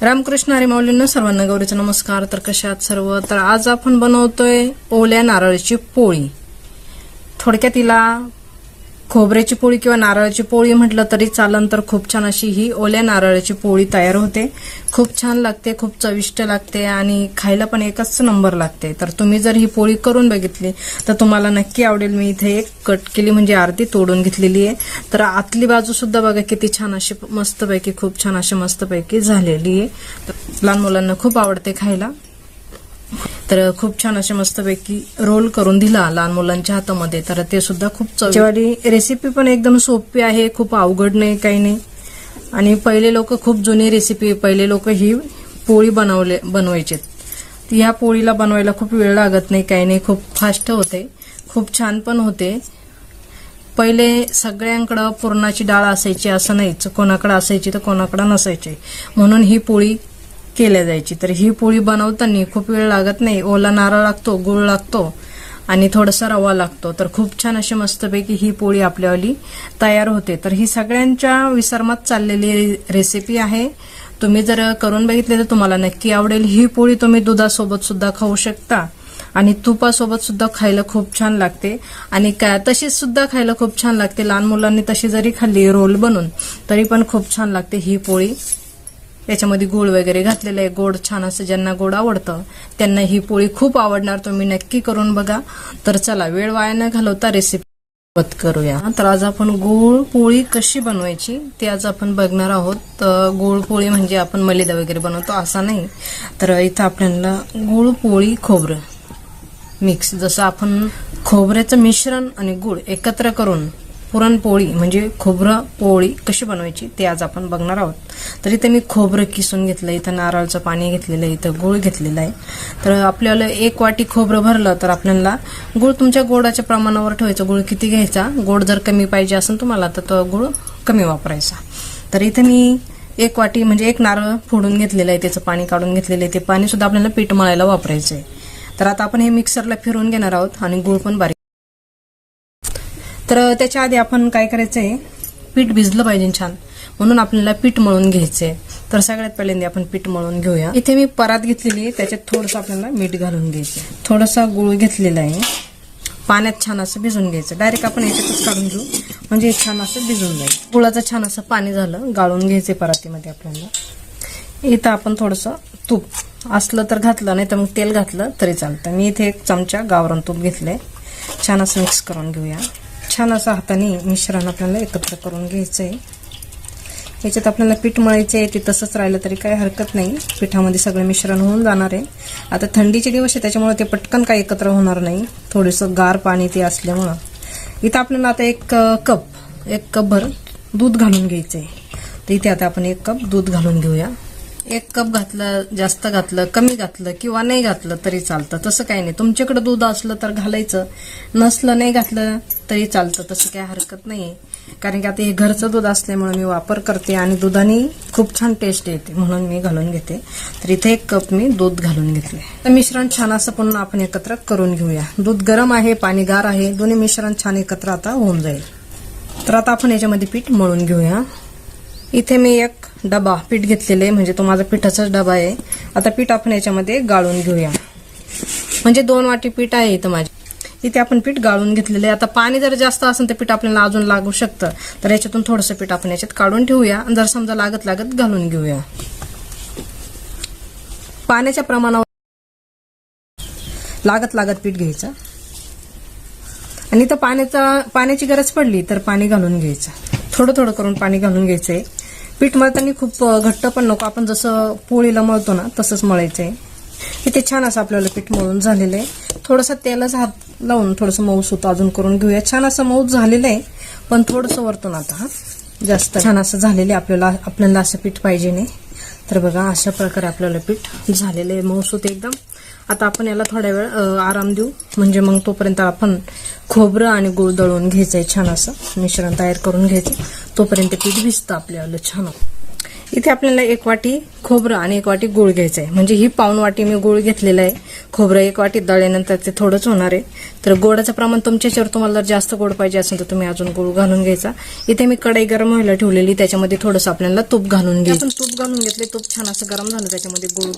रामकृष्ण हरी माऊलींना सर्वांना गौरीचा नमस्कार. तर कशात सर्व? तर आज आपण बनवतोय ओल्या नारळाची पोळी. थोडक्यात तिला खोबऱ्याची पोळी किंवा नारळाची पोळी म्हटलं तरी चालन तर खूप छान अशी ही ओल्या नारळाची पोळी तयार होते. खूप छान लागते खूप चविष्ट लागते आणि खायला पण एकच नंबर लागते. तर तुम्ही जर ही पोळी करून बघितली तर तुम्हाला नक्की आवडेल. मी इथे एक कट केली म्हणजे अर्धी तोडून घेतलेली आहे. तर आतली बाजू सुद्धा बघा किती छान अशी मस्तपैकी खूप छान अशी मस्तपैकी झालेली आहे. लहान मुलांना खूप आवडते खायला. तर खूप छान असे मस्तपैकी रोल करून दिला लहान मुलांच्या हातामध्ये. तर ते सुद्धा खूप चवीवाली रेसिपी पण एकदम सोपी आहे खूप अवघड नाही काही नाही. आणि पहिले लोक खूप जुनी रेसिपी पहिले लोक ही पोळी बनवले बनवायचे. ह्या पोळीला बनवायला खूप वेळ लागत नाही काही नाही. खूप फास्ट होते. खूप छान पण होते. पहिले सगळ्यांकडं पुरणाची डाळ असायची असं नाहीच. कोणाकडं असायची तर कोणाकडं नसायची. म्हणून ही पोळी केल्या जायची. तर ही पोळी बनवताना खूप वेळ लागत नाही. ओला नारळ लागतो गुळ लागतो आणि थोडासा रवा लागतो. तर खूप छान अशी मस्तपैकी ही पोळी आपल्यावाली तयार होते. तर ही सगळ्यांच्या विसर्मात चाललेली रेसिपी आहे. तुम्ही जर करून बघितले तर तुम्हाला नक्की आवडेल. ही पोळी तुम्ही दुधासोबत सुद्धा खाऊ शकता आणि तुपासोबत सुद्धा खायला खूप छान लागते. आणि काय तशीच सुद्धा खायला खूप छान लागते. लहान मुलांनी तशी जरी खाल्ली रोल बनून तरी पण खूप छान लागते ही पोळी. याच्यामध्ये गोड वगैरे घातलेलं आहे. गोड छान असं ज्यांना गोड आवडतं त्यांना ही पोळी खूप आवडणार. तुम्ही नक्की करून बघा. तर चला वेळ वाया न घालवता रेसिपी करूया. तर आज आपण गोळ पोळी कशी बनवायची ते आज आपण बघणार आहोत. तर गोळ पोळी म्हणजे आपण मलिदा वगैरे बनवतो असा नाही. तर इथं आपल्याला गोळ पोळी खोबरं मिक्स जसं आपण खोबऱ्याचं मिश्रण आणि गुळ एकत्र करून पुरणपोळी म्हणजे खोबरं पोळी कशी बनवायची ते आज आपण बघणार आहोत. तर इथे मी खोबरं किसून घेतलं इथं नारळचं पाणी घेतलेलं आहे इथं गुळ घेतलेला आहे. तर आपल्याला एक वाटी खोबरं भरलं तर आपल्याला गुळ तुमच्या गोडाच्या प्रमाणावर ठेवायचं. गुळ किती घ्यायचा? गोड जर कमी पाहिजे असेल तुम्हाला तर तो गुळ कमी वापरायचा. तर इथे मी एक वाटी म्हणजे एक नारळ फोडून घेतलेलं आहे त्याचं पाणी काढून घेतलेलं आहे. ते पाणीसुद्धा आपल्याला पीठ मळायला वापरायचं आहे तर आता आपण हे मिक्सरला फिरवून घेणार आहोत आणि गुळ पण बारीक तर त्याच्या आधी आपण काय करायचंय? पीठ भिजलं पाहिजे छान. म्हणून आपल्याला पीठ मळून घ्यायचंय. तर सगळ्यात पहिल्यांदा आपण पीठ मळून घेऊया. इथे मी परात घेतलेली त्याच्यात थोडंसं आपल्याला मीठ घालून घ्यायचं थोडासा गुळ घेतलेला आहे. पाण्यात छान असं भिजून घ्यायचं. डायरेक्ट आपण याच्यातच काढून घेऊ. म्हणजे छान असं भिजून जाईल. गुळाचं छान असं पाणी झालं. गाळून घ्यायचे परातीमध्ये आपल्याला. इथं आपण थोडंसं तूप. असलं तर घातलं नाही तर मग तेल घातलं तरी चालतं. मी इथे एक चमचा गावरण तूप घेतलंय. छान असं मिक्स करून घेऊया. छान असं हाताने मिश्रण आपल्याला एकत्र करून घ्यायचं आहे याच्यात आपल्याला पीठ मळायचं आहे ते तसंच राहिलं तरी काही हरकत नाही. पिठामध्ये सगळं मिश्रण होऊन जाणार आहे. आता थंडीचे दिवस आहे त्याच्यामुळे ते पटकन काही एकत्र होणार नाही. थोडंसं गार पाणी ते असल्यामुळं. इथं आपल्याला आता एक कप एक कपभर दूध घालून घ्यायचं आहे तर इथे आता आपण एक कप दूध घालून घेऊया. एक कप घातलं जास्त घातलं कमी घातलं किंवा नाही घातलं तरी चालतं. तसं काही नाही. तुमच्याकडे दूध असलं तर घालायचं. नसलं नाही घातलं तरी चालतं. तसं काही हरकत नाही कारण की आता हे घरचं दूध असल्यामुळे मी वापर करते आणि दुधाने खूप छान टेस्ट येते म्हणून मी घालून घेते. तर इथे एक कप मी दूध घालून घेतले तर मिश्रण छान असं पुन्हा आपण एकत्र करून घेऊया. दूध गरम आहे पाणी गार आहे. दोन्ही मिश्रण छान एकत्र आता होऊन जाईल. तर आता आपण याच्यामध्ये पीठ मळून घेऊया. इथे मी एक डबा पीठ घेतलेले आहे. म्हणजे तो माझा पिठाचाच डबा आहे. आता पीठ आपण याच्यामध्ये गाळून घेऊया. म्हणजे दोन वाटी पीठ आहे इथं माझे इथे आपण पीठ गाळून घेतलेलं आहे. आता पाणी जर जास्त असेल तर पीठ आपल्याला अजून लागू शकतं. तर याच्यातून थोडंसं पीठ आपण याच्यात काढून ठेवूया. जर समजा लागत लागत घालून घेऊया. पाण्याच्या प्रमाणावर लागत लागत पीठ घ्यायचं. आणि इथं पाण्याचा पाण्याची गरज पडली तर पाणी घालून घ्यायचं. थोडं थोडं करून पाणी घालून घ्यायचं आहे पीठ मळताना खूप घट्ट पण नको. आपण जसं पोळीला मळतो ना तसंच मळायचं आहे. इथे छान असं आपल्याला पीठ मळून झालेलं आहे. थोडंसं तेलाच हात लावून थोडंसं मऊ होतं अजून करून घेऊया. छान असं मऊ झालेलं आहे पण थोडंसं वरतून आता हा. जास्त छान असं झालेलं आहे आपल्याला आपल्याला असं पीठ पाहिजे नाही. तर बघा अशा प्रकारे आपल्याला पीठ झालेलं आहे मऊसूत एकदम. आता आपण याला थोड्या वेळ आराम देऊ. म्हणजे मग तोपर्यंत आपण खोबरं आणि गुळ दळून आहे छान असं. मिश्रण तयार करून घ्यायचं. तोपर्यंत पीठ भिजतं आपल्याला छान. इथे आपल्याला एक वाटी खोबरं आणि एक वाटी गुळ घ्यायचं आहे म्हणजे ही पाऊन वाटी मी गुळ घेतलेला आहे. खोबरं एक वाटी दळल्यानंतर ते थोडंच होणार आहे. तर गोडाचं प्रमाण तुमच्या याच्यावर तुम्हाला जर जास्त गोड पाहिजे असेल तर तुम्ही अजून गुळ घालून घ्यायचा. इथे मी कढई गरम व्हायला ठेवलेली त्याच्यामध्ये थोडंसं आपल्याला तूप घालून घ्यायचं. तूप घालून घेतले तूप छान असं गरम झालं त्याच्यामध्ये गुळ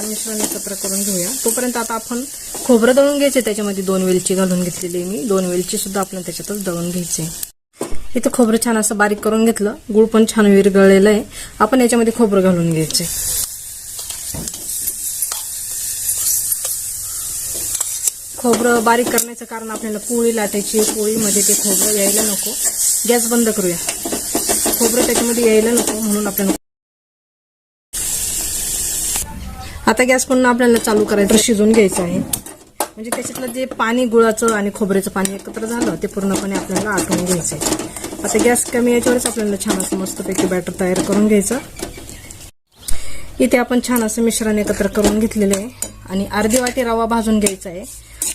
आणि मिश्रण एकत्र करून घेऊया. तोपर्यंत आता आपण खोबरं दळून घ्यायचे. त्याच्यामध्ये दोन वेलची घालून घेतलेली मी. दोन वेलची सुद्धा आपण त्याच्यातच दळून घ्यायचे. इथं खोबरं छान असं बारीक करून घेतलं. गुळ पण छान विरगळलेलं आहे. आपण याच्यामध्ये खोबरं घालून घ्यायचे. खोबरं बारीक करण्याचं कारण आपल्याला पोळी लाटायची पोळीमध्ये ते खोबरं यायला नको. गॅस बंद करूया. खोबरं त्याच्यामध्ये यायला नको म्हणून आपल्याला आता गॅस पुन्हा आपल्याला चालू करायचं शिजून घ्यायचं आहे. म्हणजे त्याच्यातलं जे पाणी गुळाचं आणि खोबऱ्याचं पाणी एकत्र झालं ते पूर्णपणे आपल्याला आटवून घ्यायचं आहे. आता गॅस कमी याच्यावरच आपल्याला छान असं मस्तपैकी बॅटर तयार करून घ्यायचं. इथे आपण छान असं मिश्रण एकत्र करून घेतलेलं आहे. आणि अर्धी वाटी रवा भाजून घ्यायचा आहे.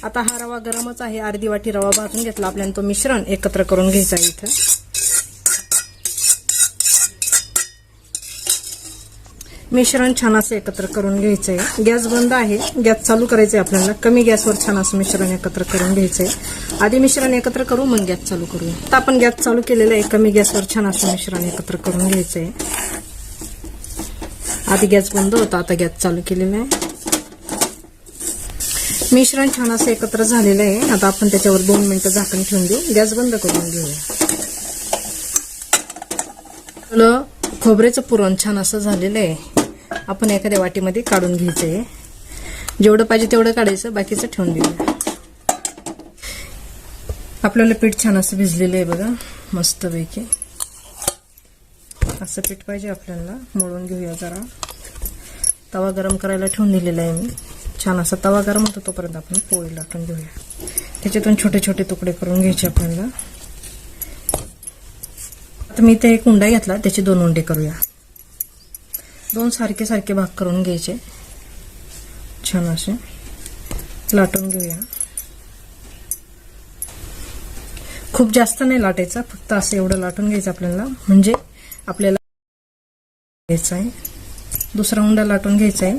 आता हा रवा गरमच आहे. अर्धी वाटी रवा भाजून घेतला आपल्याला तो मिश्रण एकत्र करून घ्यायचा आहे इथं. मिश्रण छान असं एकत्र करून घ्यायचं आहे गॅस बंद आहे. गॅस चालू करायचं आहे आपल्याला. कमी गॅसवर छान असं मिश्रण एकत्र करून घ्यायचं आहे आधी मिश्रण एकत्र करू मग गॅस चालू करूया. आता आपण गॅस चालू केलेलं आहे. कमी गॅसवर छान असं मिश्रण एकत्र करून घ्यायचं आहे आधी गॅस बंद होता आता गॅस चालू केलेला आहे. मिश्रण छान असं एकत्र झालेलं आहे. आता आपण त्याच्यावर दोन मिनिटं झाकण ठेवून देऊ. गॅस बंद करून घेऊया. खोबऱ्याचं पुरण छान असं झालेलं आहे. आपण एखाद्या वाटीमध्ये काढून घ्यायचं आहे. जेवढं पाहिजे तेवढं काढायचं बाकीचं ठेवून देऊया. आपल्याला पीठ छान असं भिजलेलं आहे बघा मस्तपैकी. असं पीठ पाहिजे आपल्याला मळून घेऊया जरा. तवा गरम करायला ठेवून दिलेला आहे मी. छान असा तवा गरम होतो तोपर्यंत आपण पोळी लाटून घेऊया. त्याच्यातून छोटे छोटे तुकडे करून घ्यायचे आपल्याला. तर मी ते एक उंडा घेतला त्याचे दोन उंडे करूया. दोन सारखे सारखे भाग करून घ्यायचे. छान असे. लाटून घेऊया. खूप जास्त नाही लाटायचा फक्त असं एवढं लाटून घ्यायचं आपल्याला. म्हणजे आपल्याला घ्यायचं आहे. दुसरा उंडा लाटून घ्यायचा आहे.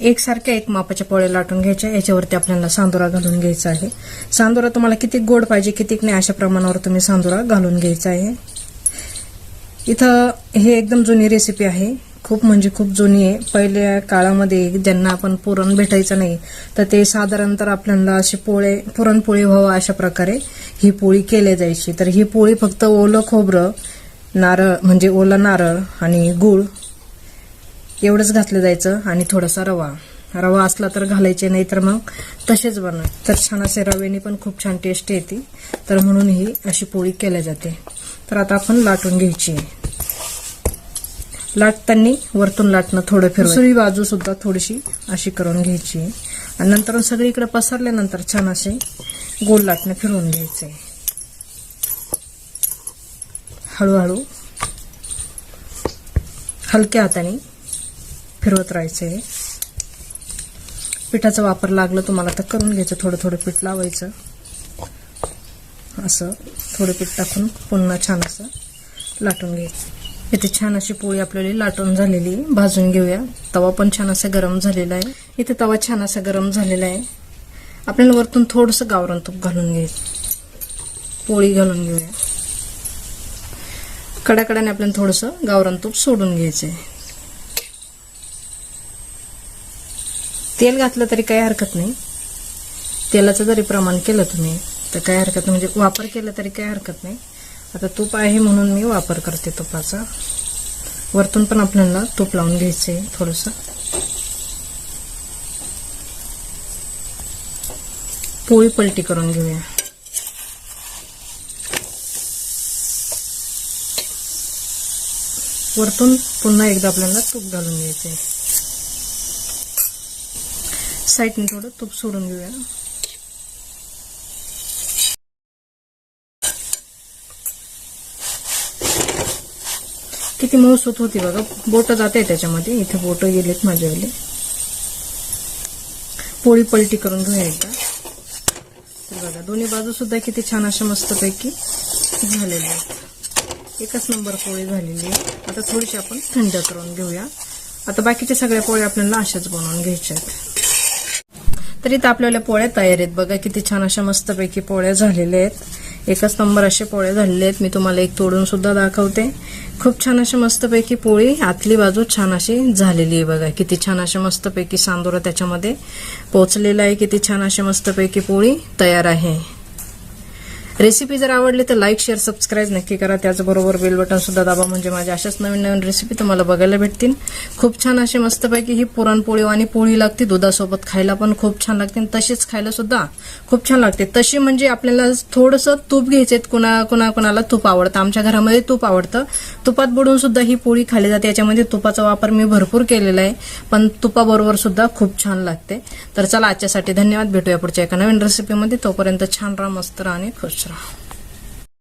एकसारख्या एक मापाच्या पोळ्या लाटून घ्यायच्या. याच्यावरती आपल्याला सांदोरा घालून घ्यायचा आहे. सांदोरा तुम्हाला किती गोड पाहिजे किती नाही अशा प्रमाणावर तुम्ही सांदोरा घालून घ्यायचा आहे. इथं हे एकदम जुनी रेसिपी आहे. खूप म्हणजे खूप जुनी आहे. पहिल्या काळामध्ये ज्यांना आपण पुरण भेटायचं नाही तर ते साधारणतः आपल्याला अशी पोळे पुरणपोळी व्हावं अशा प्रकारे ही पोळी केली जायची. तर ही पोळी फक्त ओलं खोबरं नारळ म्हणजे ओलं नारळ आणि गूळ एवढंच घातलं जायचं आणि थोडासा रवा. रवा असला तर घालायचे नाही तर मग तसेच बनव तर छान असे रव्याने पण खूप छान टेस्ट येते. तर म्हणून ही अशी पोळी केल्या जाते. तर आता आपण लाटून घ्यायची आहे. लाटताना वरतून लाटणं थोडं फिरवं बाजू सुद्धा थोडीशी अशी करून घ्यायची. आहे आणि नंतर सगळीकडे पसरल्यानंतर छान असे गोल लाटणं फिरवून घ्यायचे. हळूहळू हलक्या हाताने फिरवत राहायचं. आहे पिठाचा वापर लागलं तुम्हाला तर करून घ्यायचं थोडं थोडं पीठ लावायचं. असं थोडं पीठ टाकून पुन्हा छान असं लाटून घ्यायचं. इथे छान अशी पोळी आपल्याला लाटून झालेली आहे. भाजून घेऊया. तवा पण छान असा गरम झालेला आहे. इथे तवा छान असा गरम झालेला आहे. आपल्याला वरतून थोडंसं गावरण तूप घालून घ्यायचं. पोळी घालून घेऊया. कडाकडाने आपल्याला थोडंसं गावरण तूप सोडून घ्यायचं आहे तेल घातलं तरी काही हरकत नाही. तेलाचं जरी प्रमाण केलं तुम्ही तर काही हरकत नाही. म्हणजे वापर केला तरी काही हरकत नाही. आता तूप आहे म्हणून मी वापर करते तुपाचा. वरतून पण आपल्याला तूप लावून घ्यायचं आहे थोडंसं. पोळी पलटी करून घेऊया. वरतून पुन्हा एकदा आपल्याला तूप घालून घ्यायचं आहे. साईडने थोडं तूप सोडून घेऊया. किती मऊसूत होती बघा. बोट जाते त्याच्यामध्ये. इथे बोट गेलेत माझ्यावाले. पोळी पलटी करून घेऊया एकदा. तर बघा दोन्ही बाजू सुद्धा किती छान अशा मस्तपैकी झालेल्या आहेत. एकच नंबर पोळी झालेली आहे. आता थोडीशी आपण थंड करून घेऊया. आता बाकीच्या सगळ्या पोळ्या आपल्याला अशाच बनवून घ्यायच्या आहेत. तर इथं आपल्याला पोळ्या तयार आहेत. बघा किती छान अशा मस्तपैकी पोळ्या झालेल्या आहेत. एकच नंबर असे पोळ्या झालेले आहेत. मी तुम्हाला एक तोडून सुद्धा दाखवते. खूप छान अशी मस्तपैकी पोळी आतली बाजू छान अशी झालेली आहे बघा. किती छान अशा मस्तपैकी सांदोरा त्याच्यामध्ये पोचलेला आहे. किती छान अशी मस्तपैकी पोळी तयार आहे. रेसिपी जर आवडली तर लाईक शेअर सबस्क्राईब नक्की करा. त्याचबरोबर बेल बटन सुद्धा दाबा म्हणजे माझ्या अशाच नवीन नवीन रेसिपी तुम्हाला बघायला भेटतील. खूप छान अशी मस्तपैकी ही पुरणपोळी आणि पोळी लागते. दुधासोबत खायला पण खूप छान लागते तशीच खायला सुद्धा खूप छान लागते. तशी म्हणजे आपल्याला थोडंसं तूप घ्यायचे कुणा कुणा कुणाला तूप आवडतं. आमच्या घरामध्ये तूप आवडतं. तुपात बुडून सुद्धा ही पोळी खाली जाते. याच्यामध्ये तुपाचा वापर मी भरपूर केलेला आहे. पण तुपाबरोबर सुद्धा खूप छान लागते. तर चला आजच्यासाठी धन्यवाद. भेटूया पुढच्या एका नवीन रेसिपीमध्ये तोपर्यंत छान राहा मस्त राहा आणि खुश राहा